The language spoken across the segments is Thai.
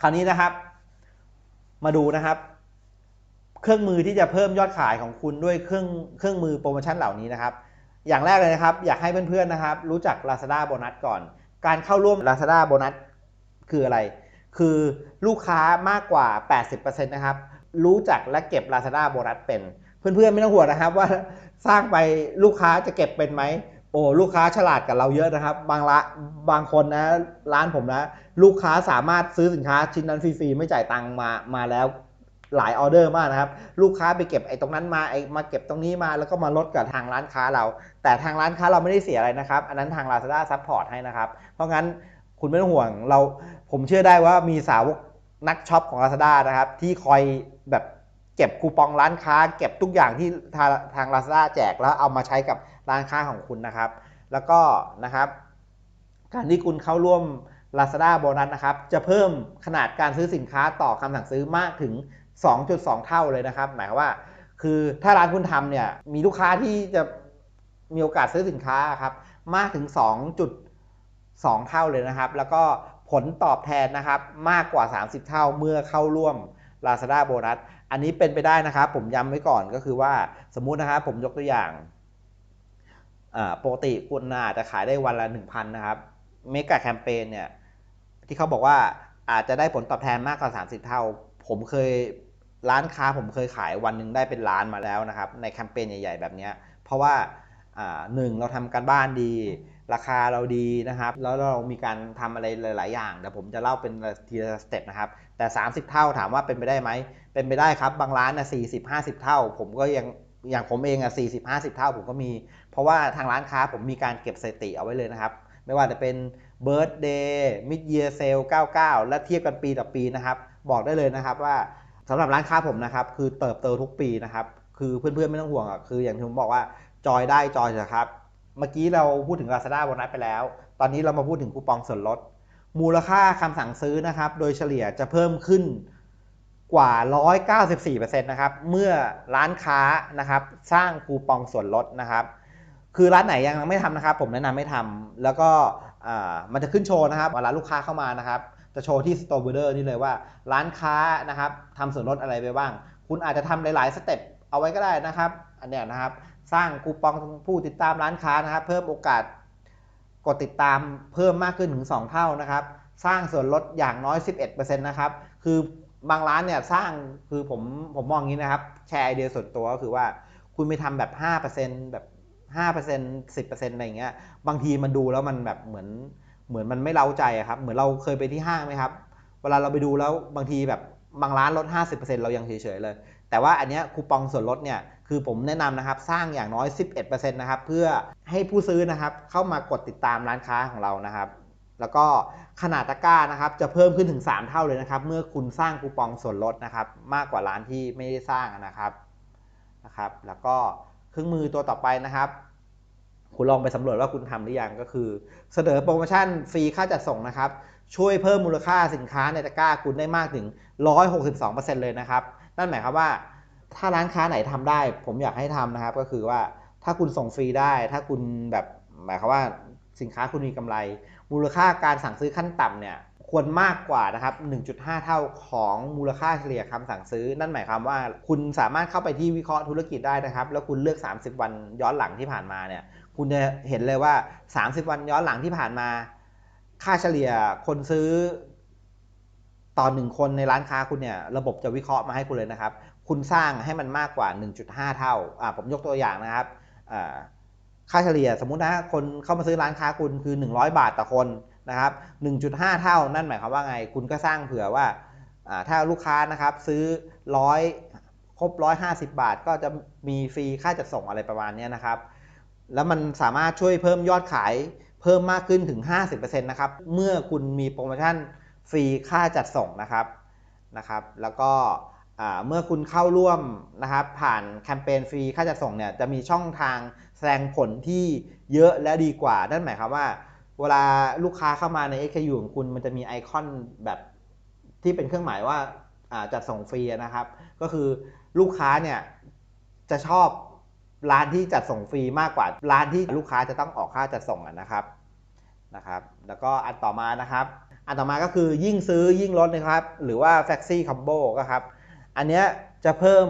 คราวนี้นะครับ มาดูนะครับ เครื่องมือที่จะเพิ่มยอดขายของคุณด้วยเครื่องเครื่องมือโปรโมชั่นเหล่านี้นะครับ อย่างแรกเลยนะครับ อยากให้เพื่อนๆนะครับ รู้จัก Lazada โบนัสก่อน การเข้าร่วม Lazada โบนัสคืออะไร คือลูกค้ามากกว่า 80%นะครับ รู้จักและเก็บ Lazada โบนัสเป็น เพื่อนๆไม่ต้องห่วงนะครับว่าสร้างไปลูกค้าจะเก็บเป็นไหม โอ้ลูกค้าฉลาดกับเราเยอะนะครับ บางละบางคนนะ ร้านผมนะ ลูกค้าสามารถซื้อสินค้าชิ้นนั้นฟรีๆไม่จ่ายตังค์มามาแล้วหลายออเดอร์มากนะครับ ลูกค้าไปเก็บไอ้ตรงนั้นมาไอ้มาเก็บตรงนี้มาแล้วก็มาลดกับทางร้านค้าเรา แต่ทางร้านค้าเราไม่ได้เสียอะไรนะครับ อันนั้นทาง Lazada Support ให้นะครับ เพราะงั้นคุณไม่ต้องห่วงเราผมเชื่อได้ว่ามีสาวกนักช็อปของ Lazada นะครับ ที่คอยแบบเก็บคูปองร้านค้า เก็บทุกอย่างที่ทางทาง Lazada แจกแล้วเอามาใช้กับ ร้านค้าของคุณนะครับ แล้วก็นะครับการที่คุณเข้าร่วม Lazada โบนัสนะครับ จะเพิ่มขนาดการซื้อสินค้าต่อคำสั่งซื้อมากถึง 2.2 เท่าเลยนะครับ หมายความว่าคือถ้าร้านคุณทำเนี่ยมีลูกค้าที่จะมีโอกาสซื้อสินค้าครับมากถึง 2.2 เท่าเลยนะครับ แล้วก็ผลตอบแทนนะครับมากกว่า 30 เท่าเมื่อเข้าร่วม Lazada โบนัสอันนี้เป็นไปได้นะครับ ผมย้ำไว้ก่อนก็คือว่าสมมุตินะครับผมยกตัวอย่าง ปกติคุณอาจจะขายได้วันละ 1,000 นะครับเมกะแคมเปญเนี่ยที่เขาบอกว่าอาจจะได้ผลตอบแทนมากกว่า 30 เท่า ผมเคยร้านค้าผมเคยขายวันหนึ่งได้เป็นล้านมาแล้วนะครับ ในแคมเปญใหญ่ ๆ แบบนี้เพราะว่าอ่าหนึ่งเราทำการบ้านดี ราคาเราดีนะครับ แล้วเรามีการทำอะไรหลาย ๆ อย่างเดี๋ยวผมจะเล่าเป็นทีละสเต็ปนะครับ แต่ 30 เท่าถามว่าเป็นไปได้ไหมเป็นไปได้ครับ บางร้านนะ40 50 เท่า ผมก็ยัง อย่างผมเองอะ40 50เท่าผมก็มี เพราะว่าทางร้านค้าผมมีการเก็บสถิติเอาไว้เลยนะครับ ไม่ว่าจะเป็น Birthday Mid Year Sale 99 และเทียบกันปีต่อปีนะครับ บอกได้เลยนะครับว่าสำหรับร้านค้าผมนะครับ คือเติบโตทุกปีนะครับ คือเพื่อนๆไม่ต้องห่วงอะคืออย่างที่ผมบอกว่าจอยได้จอยเถอะครับ เมื่อกี้เราพูดถึง Lazada โบนัสไปแล้ว ตอนนี้เรามาพูดถึงคูปองส่วนลด มูลค่าคำสั่งซื้อนะครับ โดยเฉลี่ยจะเพิ่มขึ้น กว่า 194%นะครับ เมื่อร้านค้านะครับ สร้างคูปองส่วนลดนะครับ คือร้านไหนยังไม่ทำนะครับ ผมแนะนำไม่ทำแล้วก็มันจะขึ้นโชว์นะครับเวลาลูกค้าเข้ามานะครับ จะโชว์ที่ Store Builder นี่เลยว่า ร้านค้านะครับทำส่วนลดอะไรไปบ้าง คุณอาจจะทำหลายๆสเต็ปเอาไว้ก็ได้นะครับ อันเนี้ยนะครับ สร้างคูปองผู้ติดตามร้านค้านะครับ เพิ่มโอกาสกดติดตามเพิ่มมากขึ้นถึง 2 เท่านะครับ สร้างส่วนลดอย่างน้อย 11%นะครับ คือ บางร้านเนี่ยสร้างคือผมผมมองอย่างนี้นะครับ แชร์ไอเดียส่วนตัวก็คือว่าคุณไปทำแบบ5%แบบ5% 10%อะไรอย่างเงี้ย บางทีมันดูแล้วมันแบบเหมือนเหมือนมันไม่เล้าใจอะครับ เหมือนเราเคยไปที่ห้างไหมครับ เวลาเราไปดูแล้วบางทีแบบบางร้านลด 50%เรายังเฉยๆเลย แต่ว่าอันเนี้ยคูปองส่วนลดเนี่ยคือผมแนะนำนะครับสร้างอย่างน้อย 11%นะครับเพื่อให้ผู้ซื้อนะครับเข้ามากดติดตามร้านค้าของเรานะครับ แล้วก็ขนาดตะกร้านะครับจะเพิ่มขึ้นถึง 3 เท่าเลยนะครับ เมื่อคุณสร้างคูปองส่วนลดนะครับ มากกว่าร้านที่ไม่ได้สร้างนะครับนะครับ แล้วก็เครื่องมือตัวต่อไปนะครับ คุณลองไปสำรวจว่าคุณทำหรือยังก็คือ เสนอโปรโมชั่นฟรีค่าจัดส่งนะครับ ช่วยเพิ่มมูลค่าสินค้าในตะกร้าคุณได้มากถึง 162%เลยนะครับ นั่นหมายความว่าถ้าร้านค้าไหนทำได้ ผมอยากให้ทำนะครับ ก็คือว่าถ้าคุณส่งฟรีได้ ถ้าคุณแบบหมายความว่าสินค้าคุณมีกำไร มูลค่าการสั่งซื้อขั้นต่ำเนี่ยควรมากกว่านะครับ 1.5 เท่าของมูลค่าเฉลี่ยคำสั่งซื้อ นั่นหมายความว่าคุณสามารถเข้าไปที่วิเคราะห์ธุรกิจได้นะครับ แล้วคุณเลือก 30 วันย้อนหลังที่ผ่านมาเนี่ย คุณจะเห็นเลยว่า 30 วันย้อนหลังที่ผ่านมา ค่าเฉลี่ยคนซื้อต่อหนึ่งคนในร้านค้าคุณเนี่ย ระบบจะวิเคราะห์มาให้คุณเลยนะครับ คุณสร้างให้มันมากกว่า 1.5 เท่า อ่าผมยกตัวอย่างนะครับอ่า ค่าเฉลี่ยสมมุตินะคนเข้ามาซื้อร้านค้าคุณคือ 100 บาทต่อคนนะครับ 1.5 เท่านั่นหมายความว่าไง คุณก็สร้างเผื่อว่าถ้าลูกค้านะครับซื้อ100ครบ 150 บาท ก็จะมีฟรีค่าจัดส่งอะไรประมาณนี้นะครับ แล้วมันสามารถช่วยเพิ่มยอดขายเพิ่มมากขึ้นถึง 50%นะครับ เมื่อคุณมีโปรโมชั่นฟรีค่าจัดส่งนะครับนะครับ แล้วก็ เมื่อคุณเข้าร่วมนะครับผ่านแคมเปญฟรีค่าจัดส่งเนี่ยจะมีช่องทางแสดงผลที่เยอะและดีกว่า นั่นหมายความว่า เวลาลูกค้าเข้ามาใน XKU ของคุณมันจะมีไอคอนแบบที่เป็นเครื่องหมายว่าจัดส่งฟรีนะครับ ก็คือลูกค้าเนี่ยจะชอบร้านที่จัดส่งฟรีมากกว่าร้านที่ลูกค้าจะต้องออกค่าจัดส่งนะครับนะครับ แล้วก็อันต่อมานะครับ อันต่อมาก็คือยิ่งซื้อยิ่งลดนะครับ หรือว่า f a x ซี่คอมโบก็ครับ อันเนี้ยจะเพิ่ม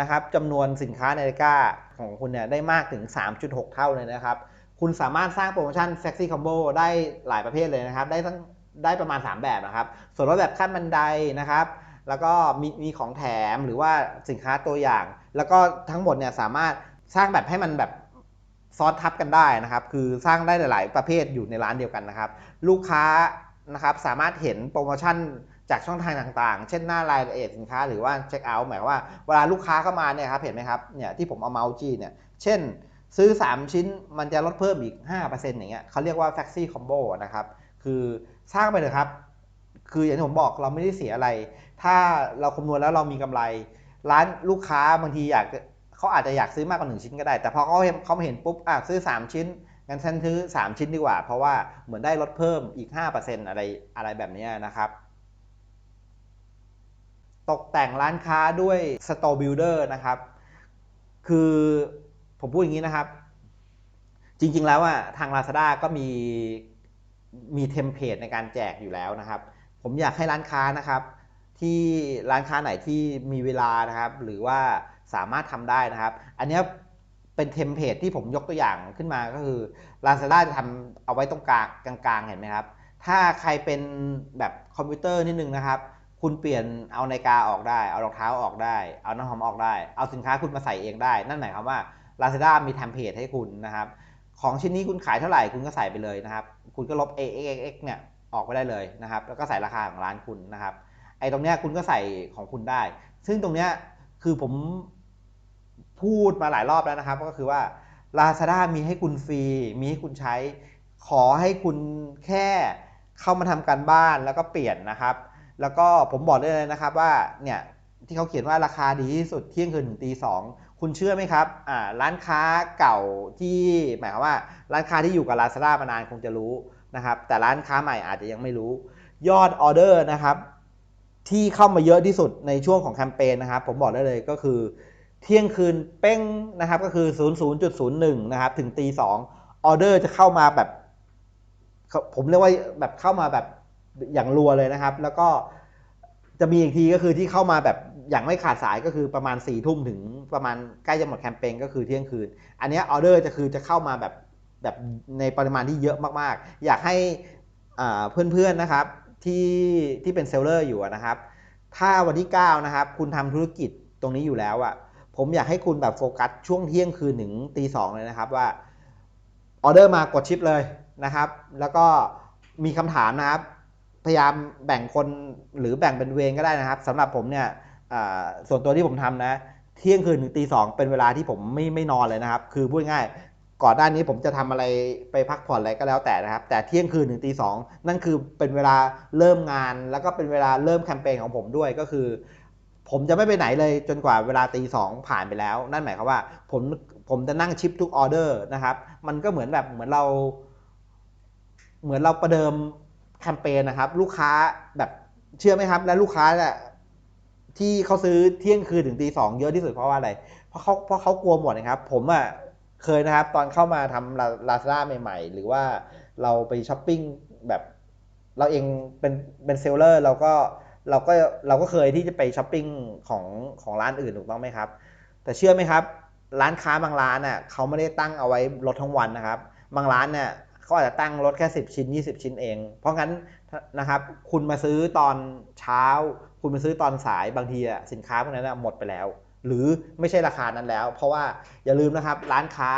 นะครับจำนวนสินค้าในตะกร้าของคุณเนี่ยได้มากถึง 3.6 เท่าเลยนะครับ คุณสามารถสร้างโปรโมชั่น f a x ซี่คอมโบได้หลายประเภทเลยนะครับ ได้ทั้งได้ประมาณ 3 แบบนะครับ ส่วนลดแบบขั้นบันไดนะครับ แล้วก็มีมีของแถมหรือว่าสินค้าตัวอย่าง แล้วก็ทั้งหมดเนี่ยสามารถสร้างแบบให้มันแบบซ้อนทับกันได้นะครับ คือสร้างได้หลาย ๆ ประเภทอยู่ในร้านเดียวกันนะครับ ลูกค้านะครับสามารถเห็นโปรโมชั่น จากช่องทางต่างๆ เช่นหน้ารายละเอียดสินค้าหรือว่าเช็คเอาท์หมายว่าเวลาลูกค้าเข้ามาเนี่ยครับเห็นไหมครับเนี่ยที่ผมเอาเมาส์จี้เนี่ยเช่น ซื้อ 3 ชิ้นมันจะลดเพิ่มอีก 5%อย่างเงี้ยเขาเรียกว่า f a x ซี่คอมโบนะครับคือสร้างไปเลยครับ คืออย่างที่ผมบอกเราไม่ได้เสียอะไร ถ้าเราคำนวณแล้วเรามีกำไร ร้านลูกค้าบางทีอยากเขาอาจจะอยากซื้อมากกว่า 1 ชิ้นก็ได้ แต่พอเขาเห็นเขาเห็นปุ๊บอะซื้อ 3 ชิ้นงั้นฉันซื้อ 3 ชิ้นดีกว่า เพราะว่าเหมือนได้ลดเพิ่มอีก 5%อะไรอะไรแบบนี้นะครับ ตกแต่งร้านค้าด้วย Store Builder นะครับ คือผมพูดอย่างนี้นะครับ จริงๆแล้วอะทาง Lazada ก็มีมีเทมเพลตในการแจกอยู่แล้วนะครับ ผมอยากให้ร้านค้านะครับ ที่ร้านค้าไหนที่มีเวลานะครับ หรือว่าสามารถทำได้นะครับ อันนี้เป็นเทมเพลตที่ผมยกตัวอย่างขึ้นมาก็คือ Lazada จะทำเอาไว้ตรงกลางกลางๆเห็นไหมครับ ถ้าใครเป็นแบบคอมพิวเตอร์นิดนึงนะครับ คุณเปลี่ยนเอานาฬิกาออกได้ เอารองเท้าออกได้ เอาน้ำหอมออกได้ เอาสินค้าคุณมาใส่เองได้ นั่นหมายความว่า Lazada มีเทมเพลตให้คุณนะครับ ของชิ้นนี้คุณขายเท่าไหร่คุณก็ใส่ไปเลยนะครับ คุณก็ลบ AXX เนี่ยออกไปได้เลยนะครับ แล้วก็ใส่ราคาของร้านคุณนะครับ ไอ้ตรงเนี้ยคุณก็ใส่ของคุณได้ ซึ่งตรงเนี้ยคือผมพูดมาหลายรอบแล้วนะครับ ก็คือว่า Lazada มีให้คุณฟรี มีให้คุณใช้ ขอให้คุณแค่เข้ามาทำการบ้านแล้วก็เปลี่ยนนะครับ แล้วก็ผมบอกได้เลยนะครับว่าเนี่ยที่เขาเขียนว่าราคาดีที่สุดเที่ยงคืนถึงตีสองคุณเชื่อไหมครับอ่าร้านค้าเก่าที่หมายความว่า ร้านค้าที่อยู่กับ Lazada มานานคงจะรู้นะครับ แต่ร้านค้าใหม่อาจจะยังไม่รู้ ยอดออเดอร์นะครับ ที่เข้ามาเยอะที่สุดในช่วงของแคมเปญนะครับ ผมบอกได้เลยก็คือ เที่ยงคืนเป้งนะครับก็คือ 00.01 นะครับ ถึงตีสองออเดอร์จะเข้ามาแบบ ผมเรียกว่าแบบเข้ามาแบบ อย่างรัวเลยนะครับ แล้วก็จะมีอีกทีก็คือที่เข้ามาแบบอย่างไม่ขาดสายก็คือประมาณ4ี่ทุ่มถึงประมาณใกล้จะหมดแคมเปญก็คือเที่ยงคืน อันนี้ออเดอร์จะคือจะเข้ามาแบบแบบในปริมาณที่เยอะมากๆ อยากให้เพื่อนๆนะครับที่ที่เป็นเซลเลอร์อยู่นะครับ ถ้าวันที่9นะครับคุณทำธุรกิจตรงนี้อยู่แล้วอะผมอยากให้คุณแบบโฟกัสช่วงเที่ยงคืนถึงตีสองเลยนะครับว่าออเดอร์มากดชิปเลยนะครับ แล้วก็มีคำถามนะครับ พยายามแบ่งคนหรือแบ่งเป็นเวรก็ได้นะครับสำหรับผมเนี่ยส่วนตัวที่ผมทำนะ เที่ยงคืนถึงตีสองเป็นเวลาที่ผมไม่ไม่นอนเลยนะครับ คือพูดง่ายก่อนหน้านี้ผมจะทำอะไรไปพักผ่อนอะไรก็แล้วแต่นะครับ แต่เที่ยงคืนถึงตีสองนั่นคือเป็นเวลาเริ่มงาน แล้วก็เป็นเวลาเริ่มแคมเปญของผมด้วยก็คือ ผมจะไม่ไปไหนเลยจนกว่าเวลาตีสองผ่านไปแล้ว นั่นหมายความว่าผมผมจะนั่งชิปทุกออเดอร์นะครับ มันก็เหมือนแบบเหมือนเรา เหมือนเราประเดิม แคมเปญนะครับ ลูกค้าแบบเชื่อไหมครับ และลูกค้าเนี่ยที่เขาซื้อเที่ยงคืนถึงตีสองเยอะที่สุดเพราะว่าอะไร เพราะเขาเพราะเขากลัวหมดนะครับ ผมอะ่ะเคยนะครับ ตอนเข้ามาทำลาซาด้าใหม่ๆ หรือว่าเราไปช้อปปิ้งแบบเราเองเป็นเป็นเซลเลอร์เราก็เราก็เราก็เคยที่จะไปช้อปปิ้งของของร้านอื่นถูกต้องไหมครับ แต่เชื่อไหมครับ ร้านค้าบางร้านน่ะเขาไม่ได้ตั้งเอาไว้ลดทั้งวันนะครับ บางร้านเนี่ย เขาอาจจะตั้งลดแค่ 10 ชิ้น 20 ชิ้นเอง เพราะงั้นนะครับคุณมาซื้อตอนเช้า คุณมาซื้อตอนสายบางทีสินค้าพวกนั้นหมดไปแล้ว หรือไม่ใช่ราคานั้นแล้ว เพราะว่าอย่าลืมนะครับร้านค้า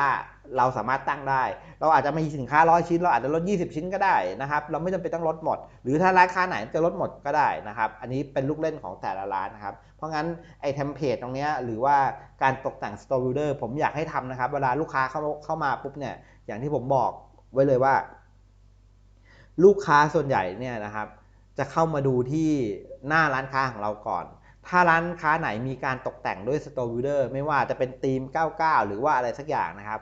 เราสามารถตั้งได้ เราอาจจะมีสินค้าร้อยชิ้น เราอาจจะลด 20 ชิ้นก็ได้นะครับ เราไม่จำเป็นต้องลดหมด หรือถ้าร้านค้าไหนจะลดหมดก็ได้นะครับ อันนี้เป็นลูกเล่นของแต่ละร้านนะครับ เพราะงั้นไอ้เทมเพลตตรงนี้หรือว่าการตกแต่งสตอร์บิลเดอร์ผมอยากให้ทำนะครับ เวลาลูกค้าเข้าเข้ามาปุ๊บเนี่ย อย่างที่ผมบอก ไว้เลยว่า ลูกค้าส่วนใหญ่เนี่ยนะครับ จะเข้ามาดูที่หน้าร้านค้าของเราก่อน ถ้าร้านค้าไหนมีการตกแต่งด้วยสตอร์บิเดอร์ไม่ว่าจะเป็นธีม 99 หรือว่าอะไรสักอย่างนะครับ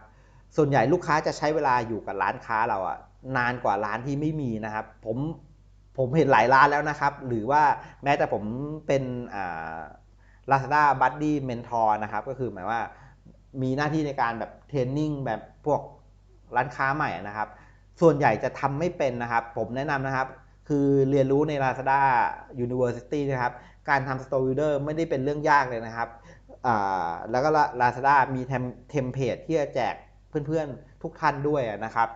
ส่วนใหญ่ลูกค้าจะใช้เวลาอยู่กับร้านค้าเราอะนานกว่าร้านที่ไม่มีนะครับ ผมผมเห็นหลายร้านแล้วนะครับ หรือว่าแม้แต่ผมเป็นอ่า Lazada Buddy Mentor นะครับ ก็คือหมายว่ามีหน้าที่ในการแบบเทรนนิ่งแบบพวก ร้านค้าใหม่นะครับ ส่วนใหญ่จะทำไม่เป็นนะครับ ผมแนะนำนะครับ คือเรียนรู้ใน Lazada University นะครับ การทำ Store Builder ไม่ได้เป็นเรื่องยากเลยนะครับ แล้วก็ Lazada มีเทมเพลตที่จะแจกเพื่อนๆทุกท่านด้วยนะครับ